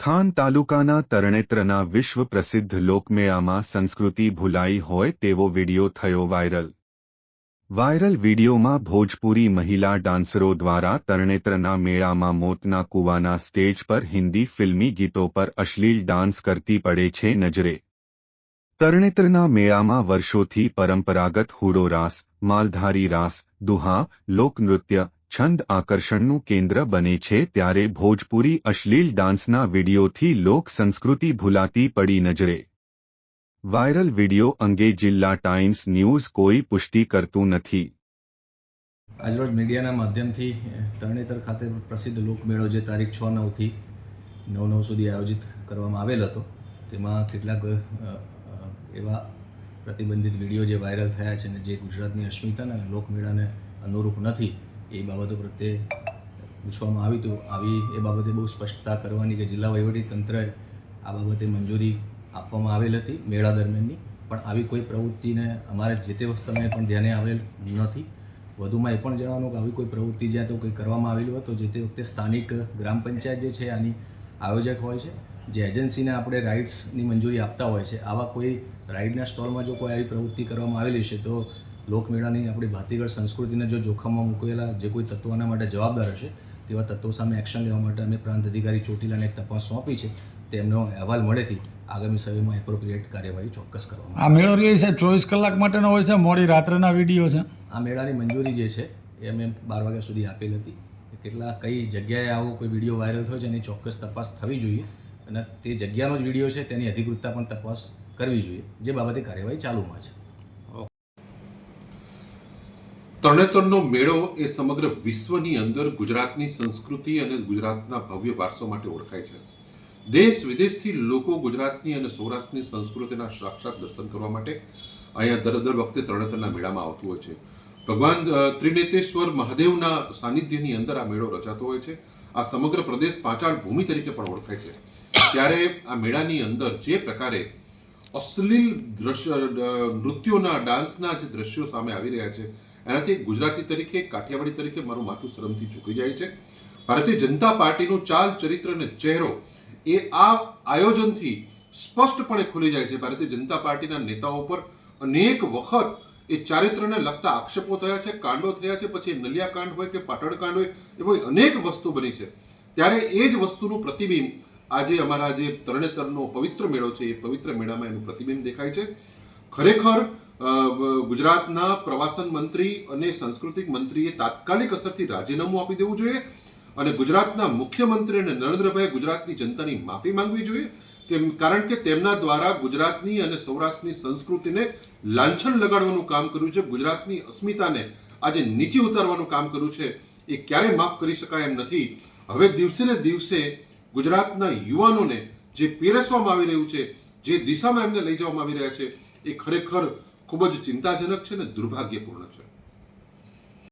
Than તાલુકાના તરણેત્રના વિશ્વ પ્રસિદ્ધ લોકમેળામાં સંસ્કૃતિ ભૂલાઈ હોય તેવો વિડિયો થયો વાયરલ. વાયરલ વિડિયોમાં ભોજપુરી મહિલા ડાન્સરો દ્વારા તરણેત્રના મેળામાં મોતના કૂવાના સ્ટેજ પર હિન્દી ફિલ્મી ગીતો પર અશ્લીલ ડાન્સ કરતી પડે છે નજરે. તરણેત્રના મેળામાં વર્ષોથી પરંપરાગત હુડો રાસ, માલધારી રાસ, દુહા, લોકનૃત્ય છંદ આકર્ષણનું કેન્દ્ર બને છે ત્યારે ભોજપુરી અશ્લીલ ડાન્સના વિડીયોથી લોક સંસ્કૃતિ ભૂલાતી પડી નજરે. વાયરલ વિડિયો અંગે જિલ્લા ટાઈમ્સ ન્યૂઝ કોઈ પુષ્ટિ કરતું નથી. આજરોજ મીડિયાના માધ્યમથી તરણેતર ખાતે પ્રસિદ્ધ લોકમેળો જે તારીખ છ નવથી નવ નવ સુધી આયોજિત કરવામાં આવેલ હતો, તેમાં કેટલાક એવા પ્રતિબંધિત વીડિયો જે વાયરલ થયા છે અને જે ગુજરાતની અસ્મિતાને લોકમેળાને અનુરૂપ નથી એ બાબતો પ્રત્યે પૂછવામાં આવ્યું હતું આવી એ બાબતે બહુ સ્પષ્ટતા કરવાની કે જિલ્લા તંત્રએ આ બાબતે મંજૂરી આપવામાં આવેલ હતી મેળા દરમિયાનની. પણ આવી કોઈ પ્રવૃત્તિને અમારે જે તે સમયે પણ ધ્યાને આવેલ નથી. વધુમાં એ પણ જણાવવાનું કે આવી કોઈ પ્રવૃત્તિ જ્યાં તો કંઈ કરવામાં આવેલું હોય તો જે તે વખતે સ્થાનિક ગ્રામ પંચાયત જે છે આની આયોજક હોય છે. જે એજન્સીને આપણે રાઇડ્સની મંજૂરી આપતા હોય છે. આવા કોઈ રાઇડના સ્ટોલમાં જો કોઈ આવી પ્રવૃત્તિ કરવામાં આવેલી છે તો લોકમેળાની આપણી ભાતીગળ સંસ્કૃતિને જો જોખમમાં મૂકેલા જે કોઈ તત્વોના માટે જવાબદાર હશે તેવા તત્વો સામે એક્શન લેવા માટે અમે પ્રાંત અધિકારી ચોટીલાને એક તપાસ સોંપી છે. તેમનો અહેવાલ મળેથી આગામી સમયમાં એપ્રોપ્રિએટ કાર્યવાહી ચોક્કસ કરવામાં આ મેળો રહી છે ચોવીસ કલાક માટેનો હોય છે મોડી રાત્રેના વીડિયો છે. આ મેળાની મંજૂરી જે છે એ અમે બાર વાગ્યા સુધી આપેલ હતી. કેટલા કઈ જગ્યાએ આવો કોઈ વીડિયો વાયરલ થયો છે એની ચોક્કસ તપાસ થવી જોઈએ. અને તે જગ્યાનો જ વીડિયો છે તેની અધિકૃતતા પણ તપાસ કરવી જોઈએ જે બાબતે કાર્યવાહી ચાલુમાં છે. તરણેતરનો મેળો એ સમગ્ર વિશ્વની અંદર ગુજરાતની સંસ્કૃતિ અને ગુજરાતના ભવ્ય વારસો માટે ઓળખાય છે. દેશ વિદેશથી લોકો ગુજરાતની અને સૌરાષ્ટ્રની સંસ્કૃતિના સાક્ષાત દર્શન કરવા માટે અહીંયા દર દર વખતે તરણેતરના મેળામાં આવતું હોય છે. ભગવાન ત્રિનેતેશ્વર મહાદેવના સાનિધ્યની અંદર આ મેળો રચાતો હોય છે. આ સમગ્ર પ્રદેશ પાંચાળ ભૂમિ તરીકે પણ ઓળખાય છે. ત્યારે આ મેળાની અંદર જે પ્રકારે અશ્લીલ દ્રશ્ય નૃત્યોના, ડાન્સના જે દ્રશ્યો સામે આવી રહ્યા છે એનાથી ગુજરાતી તરીકે, કાઠિયાવાડી તરીકે મારું માથું શરમથી ચૂકી જાય છે. ભારતીય જનતા પાર્ટીનું ચાલ, ચરિત્ર અને ચહેરો એ આ આયોજનથી સ્પષ્ટપણે ખુલી જાય છે. ભારતીય જનતા પાર્ટીના નેતાઓ પર અનેક વખત એ ચારિત્રને લગતા આક્ષેપો થયા છે, કાંડો થયા છે, પછી નલિયા કાંડ હોય કે પાટણ કાંડ હોય, એવી અનેક વસ્તુ બની છે. ત્યારે એ જ વસ્તુનું પ્રતિબિંબ આજે અમારા જે તરણેતરનો પવિત્ર મેળો છે, એ પવિત્ર મેળામાં એનું પ્રતિબિંબ દેખાય છે. ખરેખર ગુજરાતના પ્રવાસન મંત્રી અને સાંસ્કૃતિક મંત્રીએ તાત્કાલિક અસરથી રાજીનામું આપી દેવું જોઈએ અને ગુજરાતના મુખ્યમંત્રી અને નરેન્દ્રભાઈ ગુજરાતની જનતાની માફી માંગવી જોઈએ કે કારણ કે તેમના દ્વારા ગુજરાતની અને સૌરાષ્ટ્રની સંસ્કૃતિને લાંછન લગાડવાનું કામ કર્યું છે, ગુજરાતની અસ્મિતાને આજે નીચે ઉતારવાનું કામ કર્યું છે, એ ક્યારેય માફ કરી શકાય એમ નથી. હવે દિવસે ને દિવસે ગુજરાતના યુવાનોને જે પીરસવામાં આવી રહ્યું છે, જે દિશામાં એમને લઈ જવામાં આવી રહ્યા છે, એ ખરેખર ખૂબ જ ચિંતાજનક છે અને દુર્ભાગ્યપૂર્ણ છે